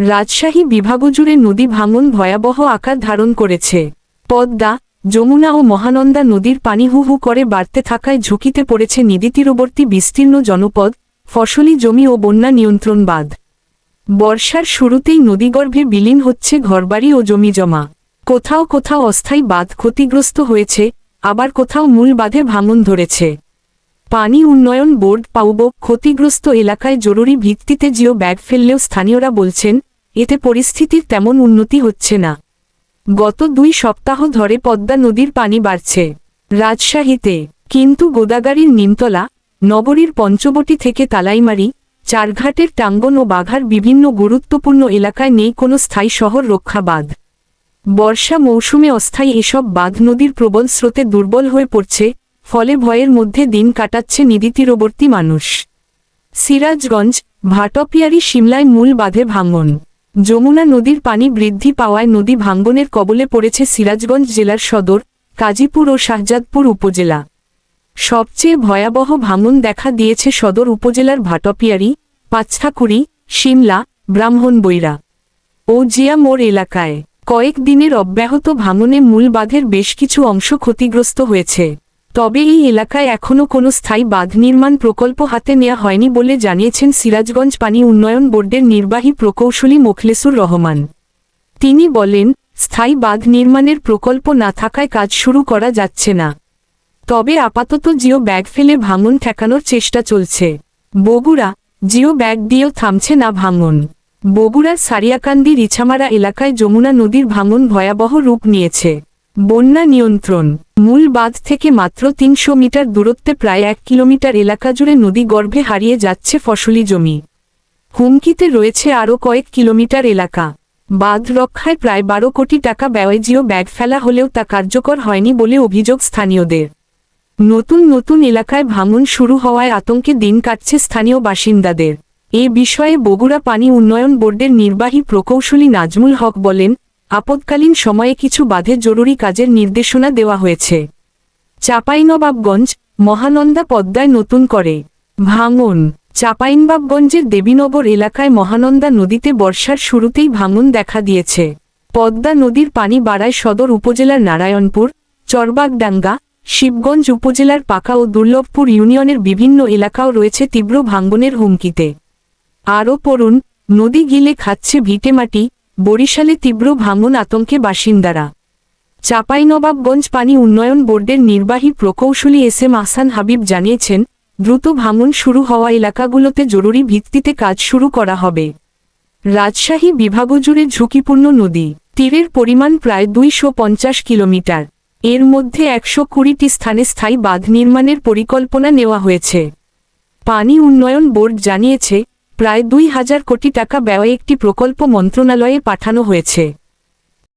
রাজশাহী বিভাগজুড়ে নদী ভাঙন ভয়াবহ আকার ধারণ করেছে। পদ্মা, যমুনা ও মহানন্দা নদীর পানি হু হু করে বাড়তে থাকায় ঝুঁকিতে পড়েছে নদীতীরবর্তী বিস্তীর্ণ জনপদ, ফসলি জমি ও বন্যা নিয়ন্ত্রণ বাঁধ। বর্ষার শুরুতেই নদীগর্ভে বিলীন হচ্ছে ঘরবাড়ি ও জমি জমা। কোথাও কোথাও অস্থায়ী বাঁধ ক্ষতিগ্রস্ত হয়েছে, আবার কোথাও মূল বাঁধে ভাঙন ধরেছে। পানি উন্নয়ন বোর্ড পাউব ক্ষতিগ্রস্ত এলাকায় জরুরি ভিত্তিতে জিও ব্যাগ ফেললেও স্থানীয়রা বলছেন এতে পরিস্থিতির তেমন উন্নতি হচ্ছে না। গত দুই সপ্তাহ ধরে পদ্মা নদীর পানি বাড়ছে। রাজশাহীতে, কিন্তু গোদাগাড়ির নিমতলা, নগরীর পঞ্চবটি থেকে তালাইমারি, চারঘাটের টাঙ্গন ও বাঘার বিভিন্ন গুরুত্বপূর্ণ এলাকায় নেই কোনো স্থায়ী শহর রক্ষা বাঁধ বর্ষা মৌসুমে অস্থায়ী এসব বাঁধ নদীর প্রবল স্রোতে দুর্বল হয়ে পড়ছে, ফলে ভয়ের মধ্যে দিন কাটাচ্ছে নদীতীরবর্তী মানুষ। সিরাজগঞ্জ, ভাটপিয়ারি, সিমলায় মূল বাঁধে ভাঙন। যমুনা নদীর পানি বৃদ্ধি পাওয়ায় নদী ভাঙ্গনের কবলে পড়েছে সিরাজগঞ্জ জেলার সদর, কাজীপুর ও শাহজাদপুর উপজেলা। সবচেয়ে ভয়াবহ ভাঙন দেখা দিয়েছে সদর উপজেলার ভাটপিয়ারি, পাঁচঠাকুড়ি, সিমলা, ব্রাহ্মণবৈরা ও জিয়া মোড় এলাকায়। কয়েক দিনের অব্যাহত ভাঙনে মূল বাঁধের বেশ কিছু অংশ ক্ষতিগ্রস্ত হয়েছে। তবে এই এলাকায় এখনও কোনো স্থায়ী বাঁধ নির্মাণ প্রকল্প হাতে নেওয়া হয়নি বলে জানিয়েছেন সিরাজগঞ্জ পানি উন্নয়ন বোর্ডের নির্বাহী প্রকৌশলী মোখলেসুর রহমান। তিনি বলেন, স্থায়ী বাঁধ নির্মাণের প্রকল্প না থাকায় কাজ শুরু করা যাচ্ছে না। তবে আপাতত জিও ব্যাগ ফেলে ভাঙন ঠেকানোর চেষ্টা চলছে। বগুড়া, জিও ব্যাগ দিয়েও থামছে না ভাঙন। বগুড়ার সারিয়াকান্দি রিছামারা এলাকায় যমুনা নদীর ভাঙন ভয়াবহ রূপ নিয়েছে। বন্যা নিয়ন্ত্রণ, মূল বাঁধ থেকে মাত্র তিনশো মিটার দূরত্বে প্রায় এক কিলোমিটার এলাকা জুড়ে নদী গর্ভে হারিয়ে যাচ্ছে ফসলি জমি। হুমকিতে রয়েছে আরও কয়েক কিলোমিটার এলাকা। বাঁধ রক্ষায় প্রায় বারো কোটি টাকা ব্যয়জিও ব্যাগ ফেলা হলেও তা কার্যকর হয়নি বলে অভিযোগ স্থানীয়দের। নতুন নতুন এলাকায় ভাঙন শুরু হওয়ায় আতঙ্কে দিন কাটছে স্থানীয় বাসিন্দাদের। এ বিষয়ে বগুড়া পানি উন্নয়ন বোর্ডের নির্বাহী প্রকৌশলী নাজমুল হক বলেন আপৎকালীন সময়ে কিছু বাঁধে জরুরি কাজের নির্দেশনা দেওয়া হয়েছে। চাঁপাইনবাবগঞ্জ, মহানন্দা পদ্মায় নতুন করে। ভাঙন। চাঁপাইনবাবগঞ্জের দেবীনগর এলাকায় মহানন্দা নদীতে বর্ষার শুরুতেই ভাঙন দেখা দিয়েছে। পদ্মা নদীর পানি বাড়ায় সদর উপজেলার নারায়ণপুর, চরবাগডাঙ্গা, শিবগঞ্জ উপজেলার পাকা ও দুর্লভপুর ইউনিয়নের বিভিন্ন এলাকাও রয়েছে তীব্র ভাঙ্গনের হুমকিতে। আরও পড়ুন, নদী গিলে খাচ্ছে ভিটেমাটি বরিশালে তীব্র ভাঙন আতঙ্কে বাসিন্দারা। চাঁপাইনবাবগঞ্জ পানি উন্নয়ন বোর্ডের নির্বাহী প্রকৌশলী এস এম আসান হাবিব জানিয়েছেন, দ্রুত ভাঙন শুরু হওয়া এলাকাগুলোতে জরুরি ভিত্তিতে কাজ শুরু করা হবে। রাজশাহী বিভাগজুড়ে ঝুঁকিপূর্ণ নদী, তীরের পরিমাণ প্রায় দুইশো পঞ্চাশ কিলোমিটার। এর মধ্যে একশো কুড়িটি স্থানে স্থায়ী বাঁধ নির্মাণের পরিকল্পনা নেওয়া হয়েছে। পানি উন্নয়ন বোর্ড জানিয়েছে প্রায় দুই হাজার কোটি টাকা ব্যয়ে একটি প্রকল্প মন্ত্রণালয়ে পাঠানো হয়েছে।